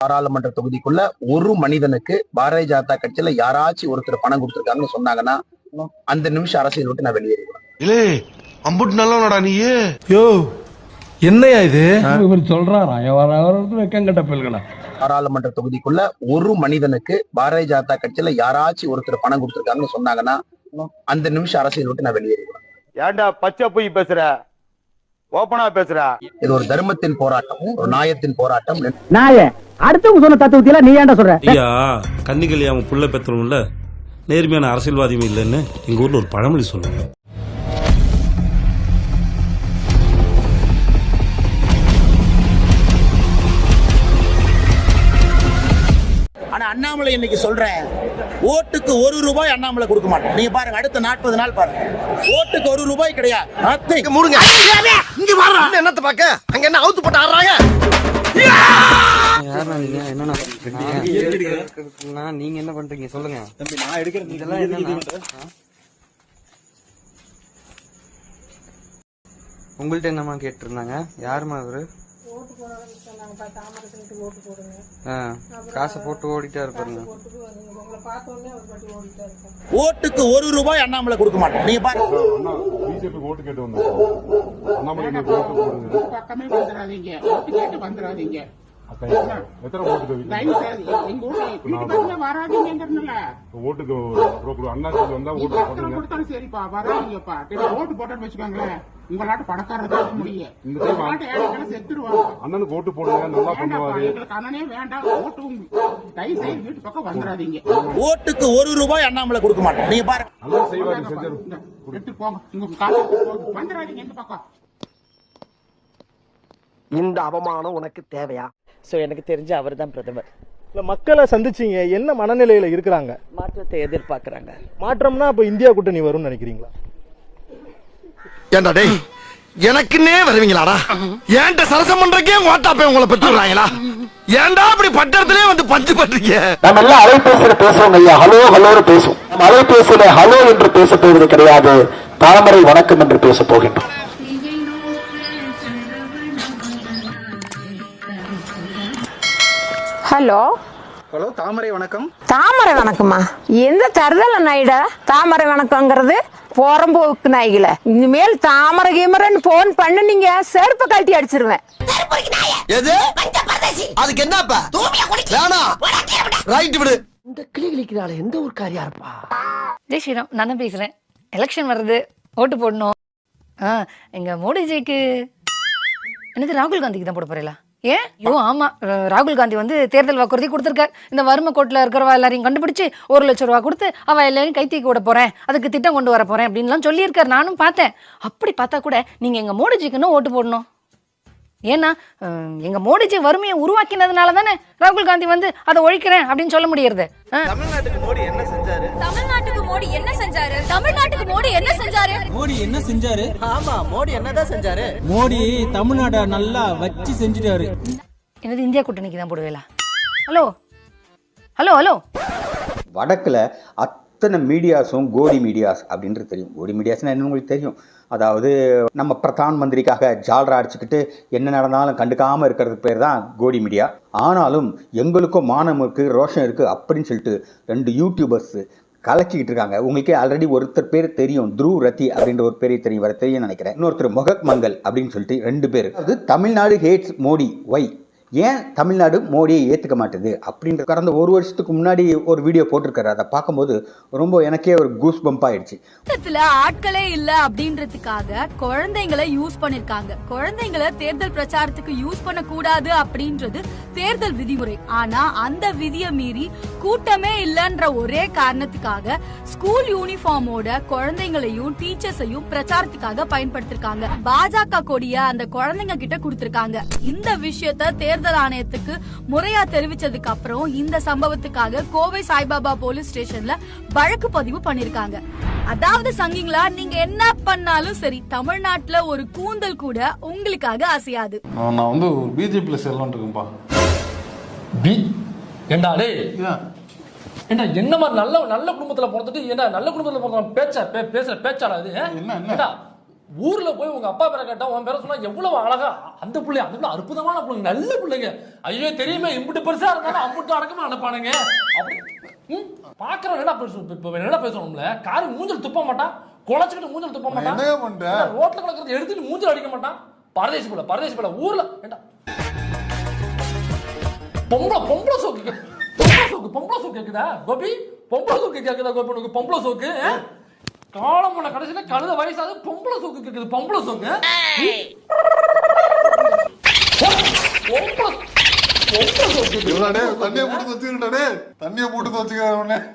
பாராளுமன்ற தொகுதிக்குள்ள ஒரு மனிதனுக்கு பாரதிய ஜனதா கட்சியில யாராச்சும் ஒருத்தர் பணம் கொடுத்திருக்காங்கன்னு சொன்னாங்கன்னா அந்த நிமிஷம் அரசியல் விட்டு நான் வெளியேறுவேன் இல்லே அம்புட்டு நல்லவனடா நீ யோ என்னையா இது? இவர் சொல்றாராம் வெக்கங்கட்ட பிள்ளைகளா பாராளுமன்ற தொகுதிக்குள்ள ஒரு மனிதனுக்கு பாரதிய ஜனதா கட்சியில யாராச்சும் ஒருத்தர் பணம் கொடுத்திருக்காங்கன்னு சொன்னாங்கன்னா அந்த நிமிஷம் அரசியல் விட்டு நான் வெளியேறுவேன் ஏன்டா பச்சை பொய் பேசுற? ஓப்பனா பேசுற இது ஒரு தர்மத்தின் போராட்டம் ஒரு நியாயத்தின் போராட்டம் நாய அடுத்தவங்க சொன்ன தத்துவத்தில நீ ஏன்டா சொல்ற? ஐயா கன்னிகளி அவன் புள்ள பெற்றவன்ல நேர்மையான அரசியல்வாதியும் இல்லைன்னு எங்க ஊர்ல ஒரு பழமொழி சொல்லுவாங்க ஆனா அண்ணாமலை இன்னைக்கு சொல்றேன். ஓட்டுக்கு ஒரு ரூபாய் அண்ணாமலை கொடுக்க மாட்டோம். நீங்க பாருங்க அடுத்த நாற்பது நாள் பாருங்க. ஓட்டுக்கு ஒரு ரூபாய் கிடையாது. Nothing. மூடுங்க. இங்க வாடா. என்னத்த பாக்க? அங்க என்ன அவுத்து போட்டு ஆடுறாங்க? நீங்க? பண்றீங்க என்ன பண்றீங்க? சொல்லுங்க. இதெல்லாம் என்னண்ணா? ஆ? உங்கள்ட்ட என்னம்மா கேட்டிருந்தாங்க? யாரும்மா அவரு ஆ காசை போட்டு ஓடிட்டா இருப்பாருங்க. ஓட்டுக்கு ஒரு ரூபாய் அண்ணாமலை கொடுக்க மாட்டோம் நீங்க பாருங்க. பிஜேபி ஓட்டு கேட்டு வந்தோம் அண்ணாமலை ஓட்டு போடுங்க. பக்கமே வந்துடாதீங்க. ஓட்டு கேட்டு வந்துடாதீங்க. அக்கா, எத்தனை ஓட்டுக்கு அண்ணாச்சி வந்தா ஓட்டு சரிப்பா வராதீங்கப்பா. ஓட்டு போட்டோன்னு வச்சுக்கோங்களேன். உங்க நாட்டு பணக்காரர் முடியும் அண்ணனுக்கு ஓட்டு போடுங்க நல்லா பண்ணுவாரு. எங்களுக்கு அண்ணனே வேண்டாம் ஓட்டு உங்க தயவு செய்து வீட்டு பக்கம் வந்துடாதீங்க. ஓட்டுக்கு ஒரு ரூபாய் அண்ணாமலை கொடுக்க மாட்டோம் நீங்க பாருங்க. அண்ணன் செய்வாரு செஞ்சு இந்த, எடுத்து போங்க. உங்க காசு எடுத்து போங்க. வந்துடாதீங்க இந்த பக்கம். இந்த அவமானம் உனக்கு தேவையா? சோ எனக்கு தெரிஞ்சு அவர் தான் பிரதமர். இல்ல மக்களை சந்திச்சீங்க. என்ன மனநிலையில இருக்கிறாங்க? மாற்றத்தை எதிர்பார்க்கறாங்க. மாற்றம்னா அப்ப இந்தியா கூட்டணி வரும்னு நினைக்கிறீங்களா? ஏன்டா டேய் எனக்குன்னே வருவீங்களாடா? ஏன்ட்ட சரசம் பண்றக்கே ஓட்டாப்பே உங்களை பெற்று விடுறாங்களா? ஏன்டா அப்படி பட்டத்திலே வந்து பஞ்சு பண்றீங்க? நம்ம எல்லாம் அலைபேசியில பேசுவோம் ஐயா. ஹலோ ஹலோன்னு பேசுவோம். நம்ம அலைபேசியில ஹலோ என்று பேச போவது கிடையாது. தாமரை வணக்கம் என்று பேச போகின்றோம். ஹலோ? ஹலோ தாமரை வணக்கம். தாமரை வணக்கம்மா. எந்த தருதல நாயிடா? தாமரை வணக்கங்கிறது புறம்போக்கு நாய்களை இனிமேல் தாமரை கீமரன்னு போன் பண்ணுனீங்க செருப்பை கழட்டி அடிச்சிருவேன். எது? அதுக்கு என்னப்பா? ரைட் விடு. இந்த கிளி கிளிக்கிறாள் எந்த ஊர்க்காரியா இருப்பா? ஜெய் ஸ்ரீராம் நான் தான் பேசுறேன். எலெக்ஷன் வருது ஓட்டு போடணும். ஆ எங்க மோடிஜிக்கு என்னது ராகுல் காந்திக்கு தான் போட போறீங்களா? ஏன்? ஐயோ ஆமா. ர- ராகுல் காந்தி வந்து தேர்தல் வாக்குறுதி கொடுத்துருக்காரு. இந்த வறுமை கோட்டில் இருக்கிறவா எல்லாரையும் கண்டுபிடிச்சு ஒரு லட்சம் ரூபா கொடுத்து அவ எல்லாரையும் கைத்தூக்கி விட போறேன். அதுக்கு திட்டம் கொண்டு வர போறேன் அப்படின்லாம் சொல்லியிருக்காரு. நானும் பார்த்தேன். அப்படி பார்த்தா கூட நீங்க எங்க மோடிஜிக்குன்னு ஓட்டு போடணும். ஏன்னா அஹ், எங்க மோடிஜி வறுமையை உருவாக்கினதுனால தானே ராகுல் காந்தி வந்து அதை ஒழிக்கிறேன் அப்படின்னு சொல்ல முடியறது? தமிழ்நாட்டுக்கு மோடி என்ன செஞ்சாரு? தமிழ்நாட்டுக்கு மோடி என்ன தமிழ்நாட்டுக்கு மோடி என்ன செஞ்சாரு? மோடி என்ன செஞ்சாரு? ஆமா மோடி என்னதான் செஞ்சாரு? மோடி தமிழ்நாட நல்லா வச்சு செஞ்சுட்டாரு. என்னது இந்தியா கூட்டணிக்கு தான் போடுவேலா ஹலோ? Hello hello? வடக்குல அத்தனை மீடியாஸும் கோடி மீடியாஸ் அப்படின்றது தெரியும். கோடி மீடியாஸ்னா என்ன உங்களுக்கு தெரியும். அதாவது நம்ம பிரதான் மந்திரிக்காக ஜால்ரா அடிச்சுக்கிட்டு என்ன நடந்தாலும் கண்டுக்காம இருக்கிறதுக்கு பேர் தான் கோடி மீடியா. ஆனாலும் எங்களுக்கும் மானம் இருக்கு ரோஷம் இருக்கு அப்படின்னு சொல்லிட்டு ரெண்டு யூடியூபர்ஸ் கலக்கிக்கிட்டு இருக்காங்க. உங்களுக்கே ஆல்ரெடி ஒருத்தர் பேர் தெரியும். த்ருவ் ரத்தி அப்படின்ற ஒரு பேரை தெரியும். வர தெரியும் நினைக்கிறேன். இன்னொருத்தர் மொஹக் மங்கல் அப்படின்னு சொல்லிட்டு ரெண்டு பேர். அது தமிழ்நாடு ஹேட்ஸ் மோடி. ஒய் ஏன் தமிழ்நாடு மோடியை ஏற்றுக்க மாட்டுது? அப்படின்ற கடந்த ஒரு வருஷத்துக்கு முன்னாடி ஒரு வீடியோ போட்டிருக்காரு. அதை பார்க்கும்போது ரொம்ப எனக்கே ஒரு கூஸ் பம்ப் ஆயிடுச்சு. ஆட்களே இல்ல அப்படின்றதுக்காக குழந்தைங்களை யூஸ் பண்ணிருக்காங்க. குழந்தைங்களை தேர்தல் பிரச்சாரத்துக்கு யூஸ் பண்ண கூடாது அப்படின்றது தேர்தல் விதிமுறை. ஆனா அந்த விதியை மீறி கூட்டமே இல்லன்ற ஒரே காரணத்துக்காக ஸ்கூல் யூனிஃபார்மோட குழந்தைங்களையும் டீச்சர்ஸையும் பிரச்சாரத்துக்காக பயன்படுத்திருக்காங்க. பாஜக கொடிய அந்த குழந்தைங்க கிட்ட கொடுத்திருக்காங்க. இந்த விஷயத்த தேர்தல் ஆணையத்துக்கு முறையா தெரிவிச்சதுக்கு அப்புறம் இந்த சம்பவத்துக்காக கோவை சாய்பாபா போலீஸ் ஸ்டேஷன்ல வழக்கு பதிவு பண்ணிருக்காங்க. அதாவது சங்கிங்களா நீங்க என்ன பண்ணாலும் சரி தமிழ்நாட்டுல ஒரு கூந்தல் கூட உங்களுக்காக அசையாது. நான் வந்து பிஜேபியில் செல்லலான் இருக்கேன்பா பி ஏண்டா டேய். ஏண்டா என்ன மாதிரி நல்ல நல்ல குடும்பத்துல பிறந்துட்டு ஏண்டா நல்ல குடும்பத்துல பிறந்த பேச்சா பே- பேசுற பேச்சாடா இது என்ன, என்ன? ஏண்டா ஊர்ல போய் உங்க அப்பா பேரை கேட்டா உன் பேரை சொன்னா எவ்வளவு அழகா? அந்த பிள்ளை அந்த பிள்ளை அற்புதமான பிள்ளைங்க நல்ல பிள்ளைங்க. ஐயோ தெரியுமே இம்புட்டு பெருசா இருந்தாலும் அம்புட்டு அடக்கமா அனுப்பானுங்க அப்படி பாக்குறவன் என்ன பேசணும் இப்ப என்ன பேசணும்ல? காரி மூஞ்சல் துப்ப மாட்டான். குழச்சிக்கிட்டு மூஞ்சல் துப்ப மாட்டான். ரோட்ல கிடக்கிறது எடுத்துட்டு மூஞ்சல் அடிக்க மாட்டான்? பரதேசி பிள்ளை பரதேசி பிள்ளை ஊர்ல ஏண்டா? பொம்பளை பொம்பளை சோக்கு பொம்பளை சோக்கு பொம்பளை சோக்கு கேக்குதா கோபி? பொம்பளை சோக்கு கேக்குதா கோபி உனக்கு பொம்பளை சோக்கு? காலம் பண்ண கடைசியில கழுத வயசாது பொம்பளை சோக்கு கேக்குது பொம்பளை சோக்கு. பொம்பளை பொம்பளை சோக்கு. தண்ணியை போட்டு வச்சுக்கிட்டானே தண்ணியை போட்டு வச்சுக்கிறேன்